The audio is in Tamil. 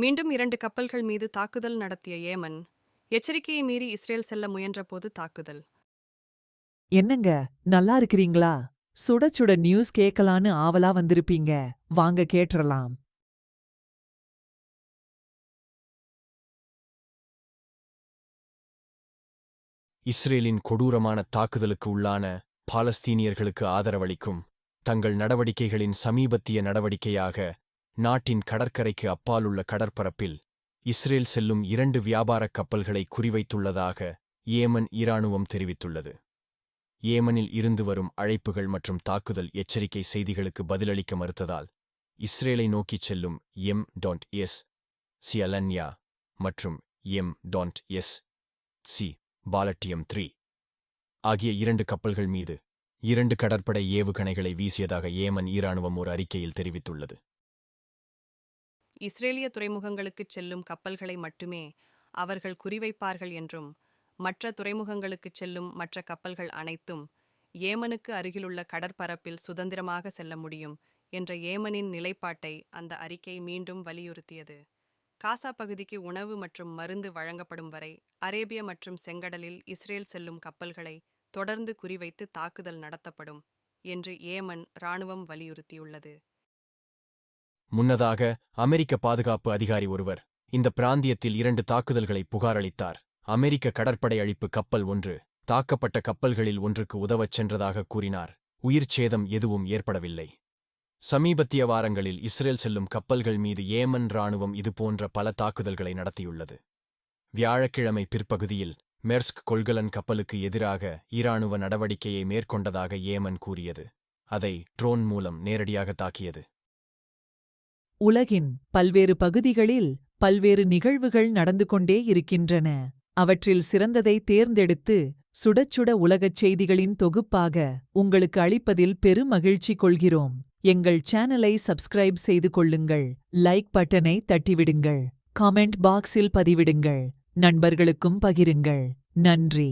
மீண்டும் இரண்டு கப்பல்கள் மீது தாக்குதல் நடத்திய ஏமன் எச்சரிக்கையை மீறி இஸ்ரேல் செல்ல முயன்றபோது தாக்குதல். என்னங்க? நல்லா இருக்கிறீங்களா? சுட சுட நியூஸ் கேட்கலான்னு ஆவலா வந்திருப்பீங்க. வாங்க கேட்டுறலாம். இஸ்ரேலின் கொடூரமான தாக்குதலுக்கு உள்ளான பாலஸ்தீனியர்களுக்கு ஆதரவளிக்கும் தங்கள் நடவடிக்கைகளின் சமீபத்திய நடவடிக்கையாக நாட்டின் கடற்கரைக்கு அப்பாலுள்ள கடற்பரப்பில் இஸ்ரேல் செல்லும் இரண்டு வியாபாரக் கப்பல்களை குறிவைத்துள்ளதாக ஏமன் இராணுவம் தெரிவித்துள்ளது. ஏமனில் இருந்து வரும் அழைப்புகள் மற்றும் தாக்குதல் எச்சரிக்கை செய்திகளுக்கு பதிலளிக்க மறுத்ததால் இஸ்ரேலை நோக்கிச் செல்லும் M and S C Alanya மற்றும் M and S C Palatium three ஆகிய இரண்டு கப்பல்கள் மீது இரண்டு கடற்படை ஏவுகணைகளை வீசியதாக ஏமன் ஈராணுவம் ஒரு அறிக்கையில் தெரிவித்துள்ளது. இஸ்ரேலிய துறைமுகங்களுக்குச் செல்லும் கப்பல்களை மட்டுமே அவர்கள் குறிவைப்பார்கள் என்றும் மற்ற துறைமுகங்களுக்குச் செல்லும் மற்ற கப்பல்கள் அனைத்தும் ஏமனுக்கு அருகிலுள்ள கடற்பரப்பில் சுதந்திரமாக செல்ல முடியும் என்ற ஏமனின் நிலைப்பாட்டை அந்த அறிக்கை மீண்டும் வலியுறுத்தியது. காசா பகுதிக்கு உணவு மற்றும் மருந்து வழங்கப்படும் வரை அரேபிய மற்றும் செங்கடலில் இஸ்ரேல் செல்லும் கப்பல்களை தொடர்ந்து குறிவைத்து தாக்குதல் நடத்தப்படும் என்று ஏமன் இராணுவம் வலியுறுத்தியுள்ளது. முன்னதாக அமெரிக்க பாதுகாப்பு அதிகாரி ஒருவர் இந்த பிராந்தியத்தில் இரண்டு தாக்குதல்களை புகாரளித்தார். அமெரிக்க கடற்படை அழிப்பு கப்பல் ஒன்று தாக்கப்பட்ட கப்பல்களில் ஒன்றுக்கு உதவச் சென்றதாக கூறினார். உயிர் சேதம் எதுவும் ஏற்படவில்லை. சமீபத்திய வாரங்களில் இஸ்ரேல் செல்லும் கப்பல்கள் மீது ஏமன் இராணுவம் இதுபோன்ற பல தாக்குதல்களை நடத்தியுள்ளது. வியாழக்கிழமை பிற்பகுதியில் மெர்ஸ்க் கொள்கலன் கப்பலுக்கு எதிராக ஈராணுவ நடவடிக்கையை மேற்கொண்டதாக ஏமன் கூறியது. அதை ட்ரோன் மூலம் நேரடியாக தாக்கியது. உலகின் பல்வேறு பகுதிகளில் பல்வேறு நிகழ்வுகள் நடந்து கொண்டே இருக்கின்றன. அவற்றில் சிறந்ததை தேர்ந்தெடுத்து சுடச்சுட உலகச் செய்திகளின் தொகுப்பாக உங்களுக்கு அளிப்பதில் பெருமகிழ்ச்சி கொள்கிறோம். எங்கள் சேனலை சப்ஸ்கிரைப் செய்து கொள்ளுங்கள். லைக் பட்டனை தட்டிவிடுங்கள். காமெண்ட் பாக்ஸில் பதிவிடுங்கள். நண்பர்களுக்கும் பகிருங்கள். நன்றி.